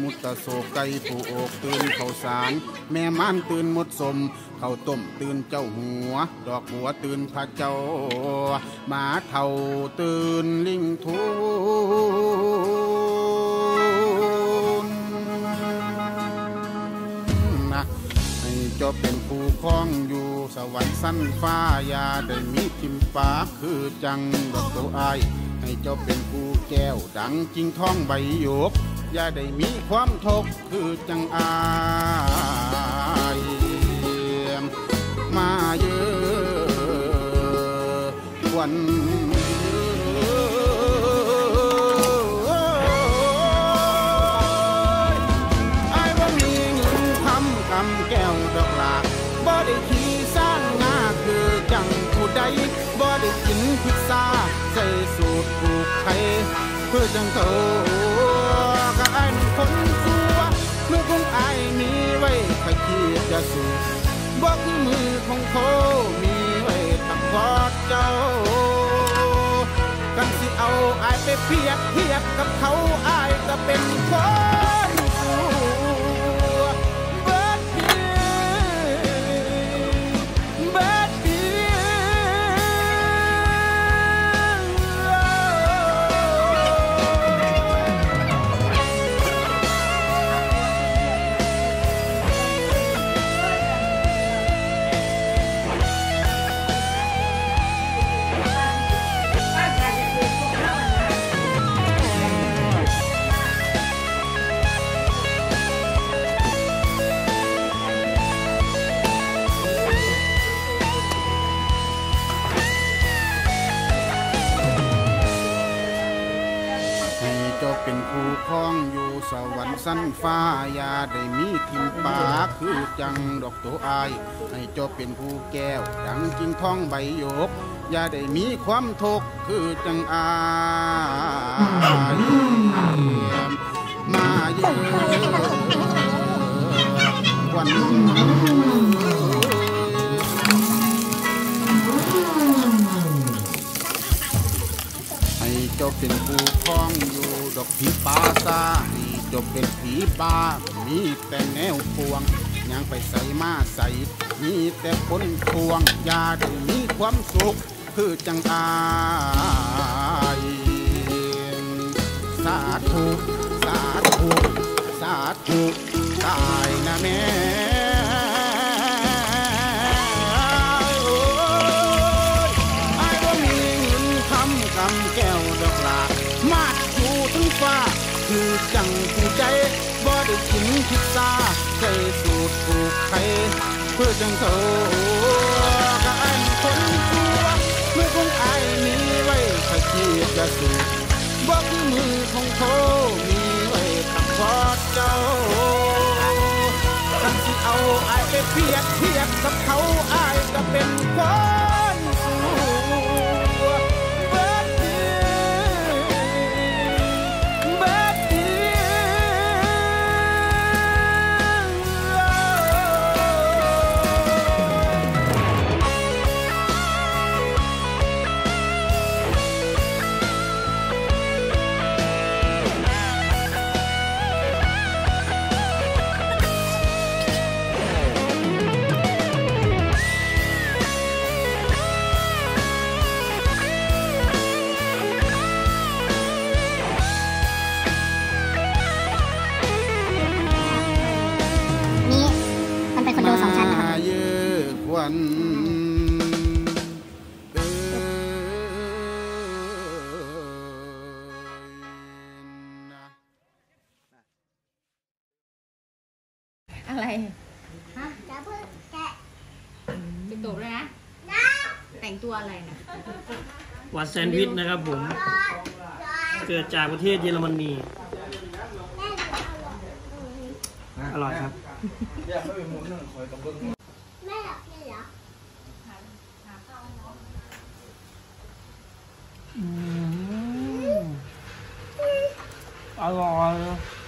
มุตะโศกไก่ผูโอกตื่นเขาสาร แม่ม่านตื่นมดสมเขาต้มตื่นเจ้าหัว ดอกบัวตื่นพระเจ้าหมาเท่าตื่นลิงทูนนะให้เจ้าเป็นผู้คล้องอยู่สวรรค์สั้นฟ้ายาได้มีทิมฟ้าคือจังดอกตัวอให้เจ้าเป็นผู้แก้วดังจริงท้องใบหยก อย่าได้มีความทุกข์คือจังอายมาเยอะวันอายบ่มีเงินทำกำแก้วดอกลาบ่ได้ขี่สร้างงาคือจังผู้ใดบ่ได้กินพิซซ่าใส่สูตรผูกไทยเพื่อจังเข คิด เจ้าเป็นผู้ครองอยู่สวรรค์สั้นฟ้าอย่าได้มีทิมปาคือจังดอกตัวอาย ให้เจ้าเป็นผู้แก้ว ดังจิงท้องใบหยกอย่าได้มีความทุกข์คือจังอายมาเยอะวัน เป็นผู้คล้องอยู่ดอกผีปาซาให้จ้าเป็นผีปามีแต่แนวพวงยังไปใส่มาใส่มีแต่คนพวงอย่าได้มีความสุขคือจังอายสาธุสาธุสาธุตายนะแม่ มาดอยู่ถึงฟ้าคือจังผู้ใจบ่ได้กินพิซซ่าใส่สูตรผูกไทยเพื่อจังเขาก็อันคนชัวเมื่อคงอายมีไว้ถ้าคิดจะสูตรบ่คือมือของเขามีไว้ขับกอดเจ้ากันสิเอาอายไปเพียบเทียบกับเขาอายก็เป็นคน อะควันอะอะไร ฮะจะเพิ่งแกะจะตกเลยนะแต่งตัวอะไรนะวัดแซนด์วิชนะครับผม เกิดจากประเทศเยอรมนี อร่อยครับ แ